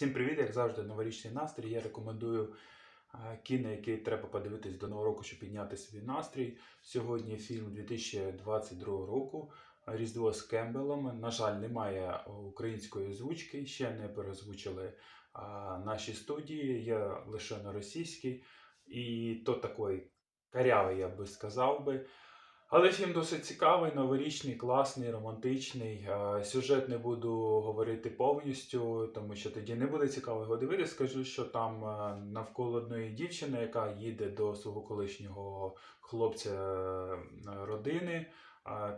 Всім привіт, як завжди, новорічний настрій. Я рекомендую е, кіно, який треба подивитись до нового року, щоб підняти свій настрій. Сьогодні фільм 2022 року Різдво з Кембелом. На жаль, немає української озвучки, ще не перезвучили наші студії, є лише на російській. І то такий карявий, я би сказав би. Але фільм досить цікавий, новорічний, класний, романтичний. Е, Сюжет не буду говорити повністю, тому що тоді не буде цікаво його дивитися. Скажу, що там е, навколо одної дівчини, яка їде до свого колишнього хлопця е, родини,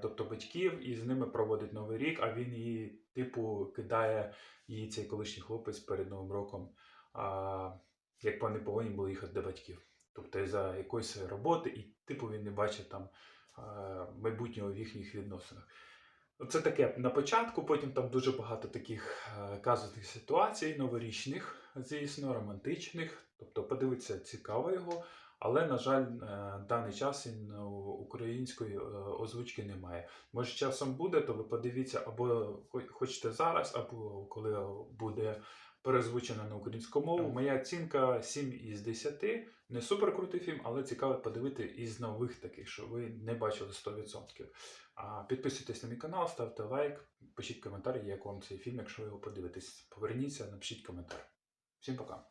тобто батьків, і з ними проводить новий рік, а він її, типу, кидає її цей колишній хлопець перед Новим роком, як вони повинні були їхати до батьків. Тобто за якоїсь роботи, і типу він не бачить там е, майбутнього в їхніх відносинах. Це таке на початку, потім там дуже багато таких е, казусних ситуацій, новорічних, звісно, романтичних. Тобто подивитися цікаво його, але, на жаль, е, даний час він української озвучки немає. Може, часом буде, то ви подивіться або хочете зараз, або коли буде перезвучено на українську мову. Моя оцінка 7 із 10. Не супер крутий фільм, але цікаво подивити із нових таких, що ви не бачили 100%. А, підписуйтесь на мій канал, ставте лайк, пишіть коментар, як вам цей фільм, якщо ви його подивитесь. Поверніться, напишіть коментар. Всім пока.